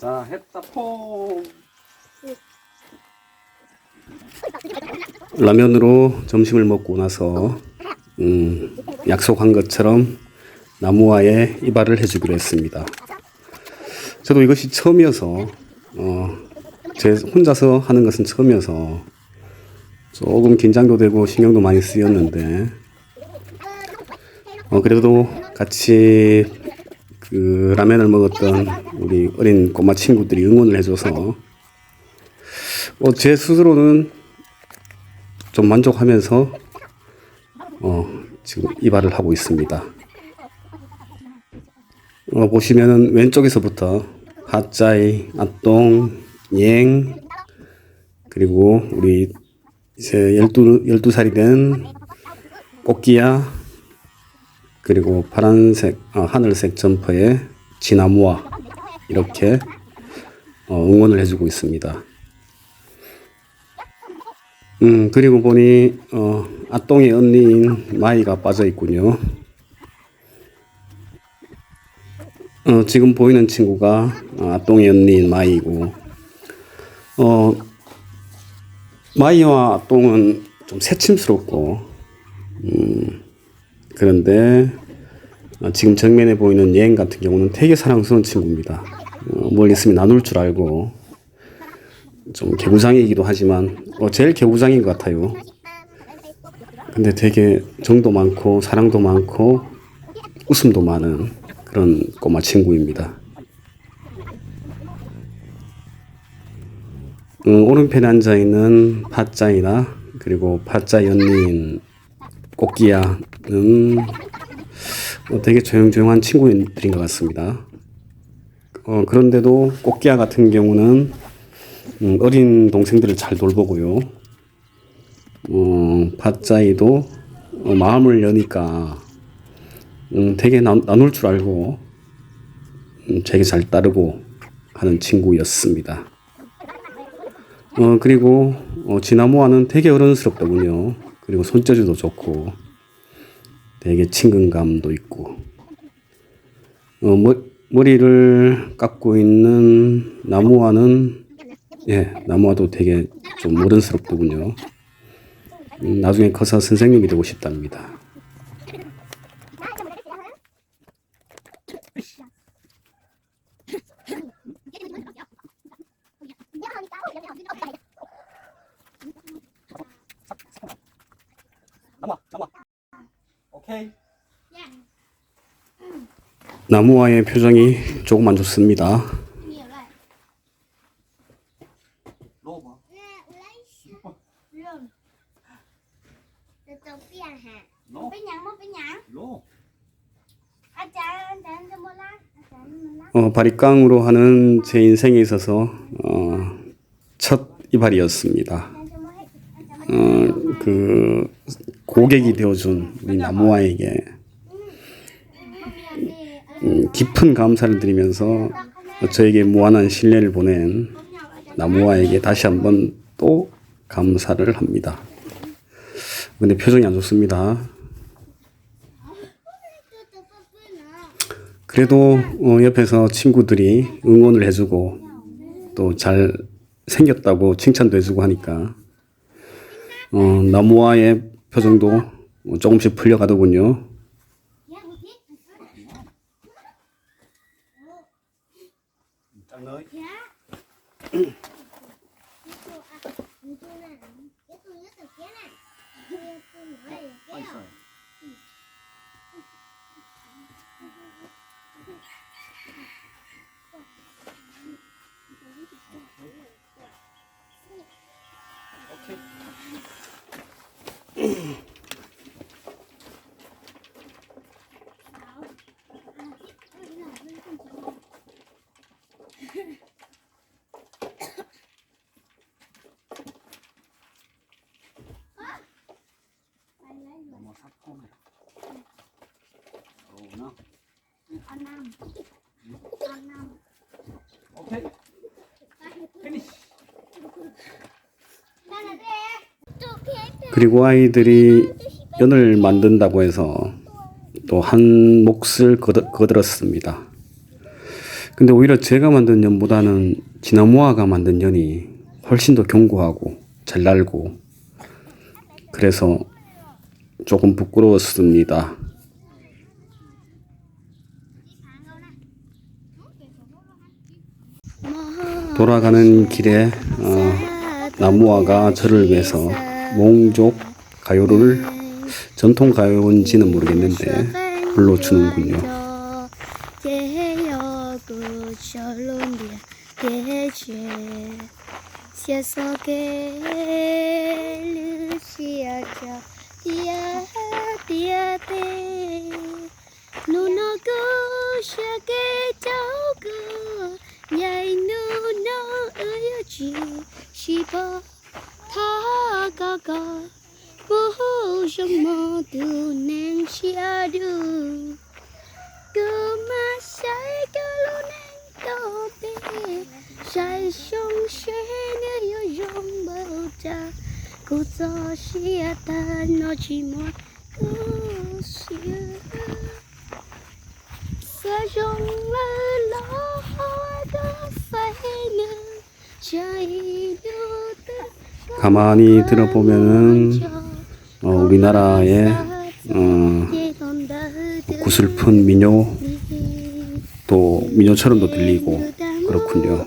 자, 했다 포. 라면으로 점심을 먹고 나서 음, 약속한 것처럼 나무와의 이발을 해주기로 했습니다. 저도 이것이 처음이어서 어, 제 혼자서 하는 것은 처음이어서 조금 긴장도 되고 신경도 많이 쓰였는데 어, 그래도 같이 그 라면을 먹었던 우리 어린 꼬마 친구들이 응원을 해줘서 어, 제 스스로는 좀 만족하면서 어, 지금 이발을 하고 있습니다. 어, 보시면은 왼쪽에서부터 하짜이, 아똥, 옌 그리고 우리 이제 12, 12살이 된 꽃기야 그리고 파란색 아, 하늘색 점퍼에 지나무와 이렇게 어, 응원을 해주고 있습니다. 음 그리고 보니 어, 아똥의 언니인 마이가 빠져 있군요. 어, 지금 보이는 친구가 어, 아똥의 언니인 마이고 어, 마이와 아똥은 좀 새침스럽고 음, 그런데 어, 지금 정면에 보이는 예행 같은 경우는 되게 사랑스러운 친구입니다. 어, 뭘 있으면 나눌 줄 알고 좀 개구장이기도 하지만 어, 제일 개구장인 것 같아요. 근데 되게 정도 많고 사랑도 많고 웃음도 많은 그런 꼬마 친구입니다. 어, 오른편에 앉아 있는 파짜이나 그리고 파짜 연인 꽃기야 는 어, 되게 조용조용한 친구들인 것 같습니다. 어, 그런데도 꽃기야 같은 경우는 음, 어린 동생들을 잘 돌보고요. 어, 파짜이도 어, 마음을 여니까 음, 되게 나, 나눌 줄 알고 음, 되게 잘 따르고 하는 친구였습니다. 어, 그리고 어, 지나무와는 되게 어른스럽더군요. 그리고 손재주도 좋고 되게 친근감도 있고 어, 머, 머리를 깎고 있는 나무와는 예, 나무와도 되게 좀 어른스럽더군요. 음, 나중에 커서 선생님이 되고 싶답니다. 나무, 나무. 오케이. 나무와의 표정이 조금 안 좋습니다. 어, 바리깡으로 하는 제 인생에 있어서 어, 첫 이발이었습니다. 어, 그 고객이 되어준 우리 나무와에게 음, 깊은 감사를 드리면서 저에게 무한한 신뢰를 보낸 나무와에게 다시 한번 또 감사를 합니다. 근데 표정이 안 좋습니다. 그래도 어, 옆에서 친구들이 응원을 해주고 또 잘 생겼다고 칭찬도 해주고 하니까 어, 나무와의 표정도 어, 조금씩 풀려가더군요. 나는 돼 그리고 아이들이 연을 만든다고 해서 또 한 몫을 거둬- 거들 었습니다. 근데 오히려 제가 만든 연보다는 지나무아가 만든 연이 훨씬 더 견고하고 잘 날고 그래서 조금 부끄러웠습니다. 돌아가는 길에 어, 나무아가 저를 위해서 몽족 가요를 전통 가요인지는 모르겠는데 불러주는군요. Tia tia te. Nu Nuno go shake go nhảy nu no ơi chi. Shi ba tha ga ga bo ho jong mo tu nang chia du. Cơ ma sai cơ lu nang to be sai song she ne yo jong bao cha. Đưa 가만히 들어보면은 어, 우리나라의 어, 구슬픈 민요 또 민요처럼도 들리고 그렇군요.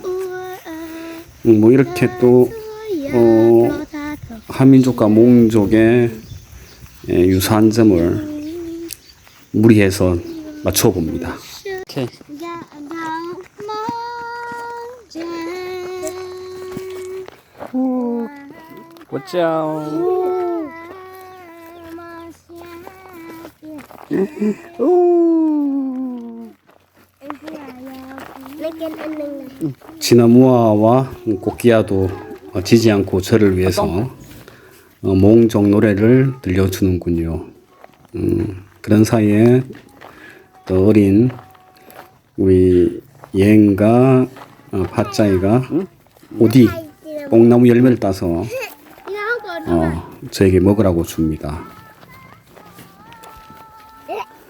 음, 뭐 이렇게 또 어, 한민족과 몽족의 예, 유사한 점을 무리해서 맞춰 봅니다. 오케이. 지나무아와 꽃기야도 어, 지지 않고 저를 위해서 어, 몽족 노래를 들려주는군요. 음, 그런 사이에 또 어린 우리 예은과 어, 팥자이가 오디 뽕나무 열매를 따서 어, 저에게 먹으라고 줍니다.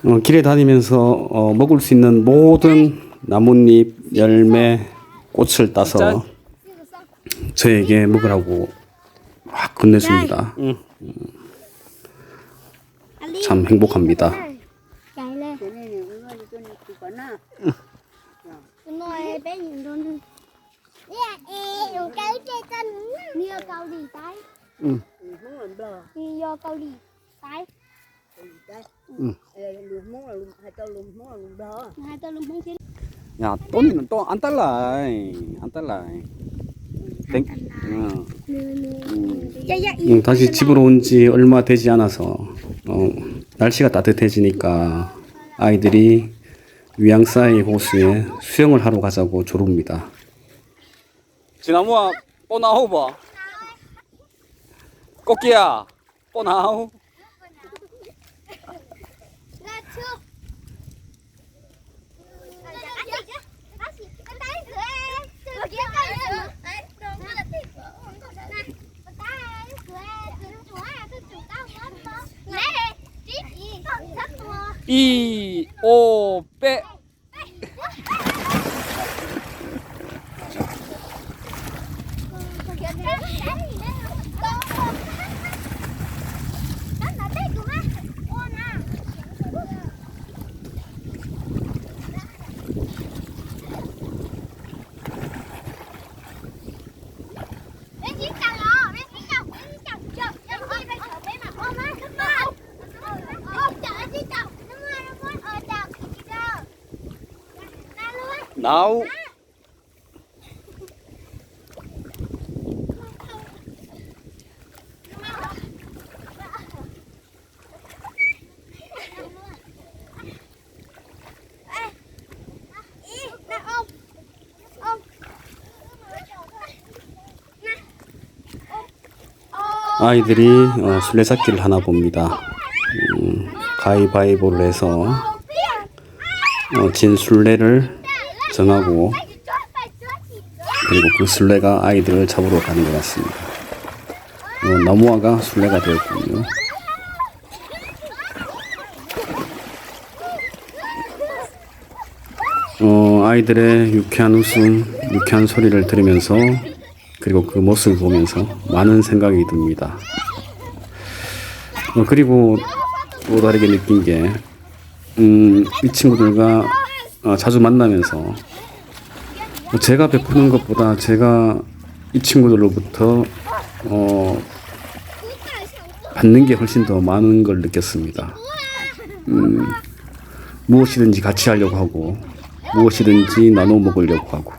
어, 길에 다니면서 어, 먹을 수 있는 모든 나뭇잎, 열매, 꽃을 따서 저에게 먹으라고 음, 참 행복합니다. 야, 또니는 또 안 달라. 안 달라. 땡. 어. 음, 다시 집으로 온 지 얼마 되지 않아서 어, 날씨가 따뜻해지니까 아이들이 위양사이 호수에 수영을 하러 가자고 조릅니다. 지나무야, 또 나오 봐. 꽃기야, 또 나오. いおぺ。 나우. 아이들이 어, 술래잡기를 하나 봅니다. 음, 가위바위보를 해서 어, 진 술래를 정하고 그리고 그 술래가 아이들을 잡으러 가는 것 같습니다. 어, 나무아가 술래가 되었군요. 어, 아이들의 유쾌한 웃음, 유쾌한 소리를 들으면서 그리고 그 모습을 보면서 많은 생각이 듭니다. 어, 그리고 또 다르게 느낀 게, 음, 이 친구들과 어, 자주 만나면서 뭐 제가 베푸는 것보다 제가 이 친구들로부터 어, 받는 게 훨씬 더 많은 걸 느꼈습니다. 음, 무엇이든지 같이 하려고 하고 무엇이든지 나눠 먹으려고 하고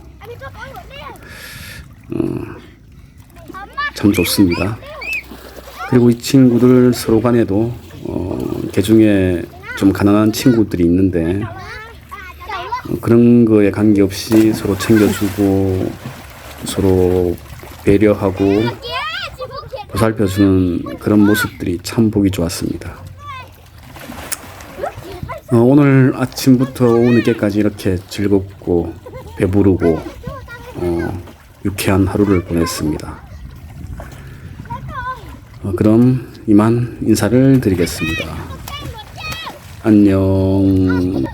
어, 참 좋습니다. 그리고 이 친구들 서로 간에도 어, 개중에 좀 가난한 친구들이 있는데 어, 그런 거에 관계없이 서로 챙겨주고 서로 배려하고 보살펴주는 그런 모습들이 참 보기 좋았습니다. 어, 오늘 아침부터 오후 늦게까지 이렇게 즐겁고 배부르고 어, 유쾌한 하루를 보냈습니다. 어, 그럼 이만 인사를 드리겠습니다. 안녕.